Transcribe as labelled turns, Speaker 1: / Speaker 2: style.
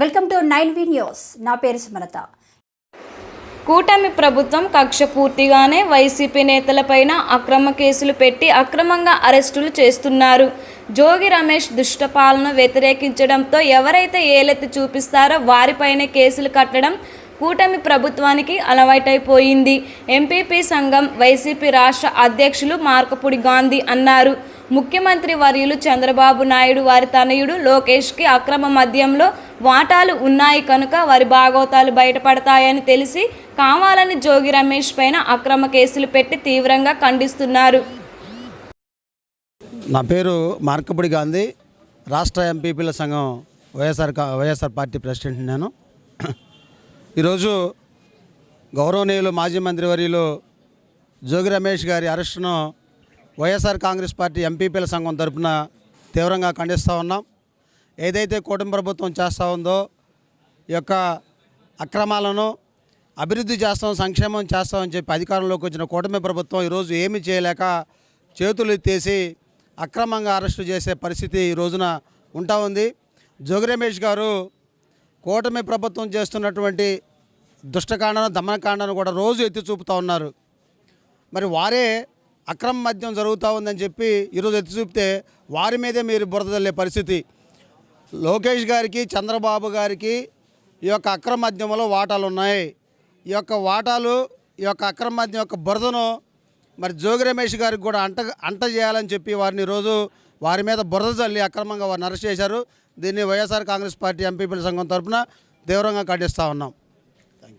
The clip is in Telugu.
Speaker 1: Welcome to nine V news. నా పేరు సుమలత.
Speaker 2: కూటమి ప్రభుత్వం కక్ష పూర్తిగానే వైసీపీ నేతలపైన అక్రమ కేసులు పెట్టి అక్రమంగా అరెస్టులు చేస్తున్నారు. జోగి రమేష్ దుష్టపాలన వ్యతిరేకించడంతో ఎవరైతే ఏలెత్తి చూపిస్తారో వారిపైనే కేసులు కట్టడం కూటమి ప్రభుత్వానికి అలవాటైపోయింది. ఎంపీపీ సంఘం వైసీపీ రాష్ట్ర అధ్యక్షులు మార్కపుడి గాంధీ అన్నారు. ముఖ్యమంత్రి వర్యులు చంద్రబాబు నాయుడు వారి తనయుడు లోకేష్కి అక్రమ మద్యంలో వాటాలు ఉన్నాయి కనుక వారి భాగోతాలు బయటపడతాయని తెలిసి కావాలని జోగి రమేష్ పైన అక్రమ కేసులు పెట్టి తీవ్రంగా ఖండిస్తున్నారు.
Speaker 3: నా పేరు మార్కపుడి గాంధీ. రాష్ట్ర ఎంపీపీల సంఘం వైఎస్ఆర్ వైఎస్ఆర్ పార్టీ ప్రెసిడెంట్ నేను. ఈరోజు గౌరవనీయులు మాజీ మంత్రివర్యులు జోగి రమేష్ గారి అరెస్టును వైఎస్ఆర్ కాంగ్రెస్ పార్టీ ఎంపీపీల సంఘం తరపున తీవ్రంగా ఖండిస్తూ ఉన్నాం. ఏదైతే కూటమి ప్రభుత్వం చేస్తూ ఉందో ఈ యొక్క అక్రమాలను అభివృద్ధి చేస్తాం సంక్షేమం చేస్తామని చెప్పి అధికారంలోకి వచ్చిన కూటమి ప్రభుత్వం ఈరోజు ఏమీ చేయలేక చేతులు ఎత్తేసి అక్రమంగా అరెస్టు చేసే పరిస్థితి ఈ రోజున ఉంటా ఉంది. జోగి రమేష్ గారు కూటమి ప్రభుత్వం చేస్తున్నటువంటి దుష్టకాండను దమనకాండను కూడా రోజు ఎత్తి చూపుతూ ఉన్నారు. మరి వారే అక్రమ మద్యం జరుగుతూ ఉందని చెప్పి ఈరోజు ఎత్తి చూపితే వారి మీదే మీరు బురద పరిస్థితి. లోకేష్ గారికి చంద్రబాబు గారికి ఈ యొక్క అక్రమ మద్యంలో వాటాలు ఉన్నాయి ఈ యొక్క వాటాలు ఈ యొక్క అక్రమ మద్యం యొక్క బురదను మరి జోగి రమేష్ గారికి కూడా అంట అంట చేయాలని చెప్పి వారిని ఈరోజు వారి మీద బురద చల్లి అక్రమంగా వారిని అరెస్ట్ చేశారు. దీన్ని వైఎస్ఆర్ కాంగ్రెస్ పార్టీ ఎంపీపీల సంఘం తరఫున తీవ్రంగా ఖండిస్తూ ఉన్నాం.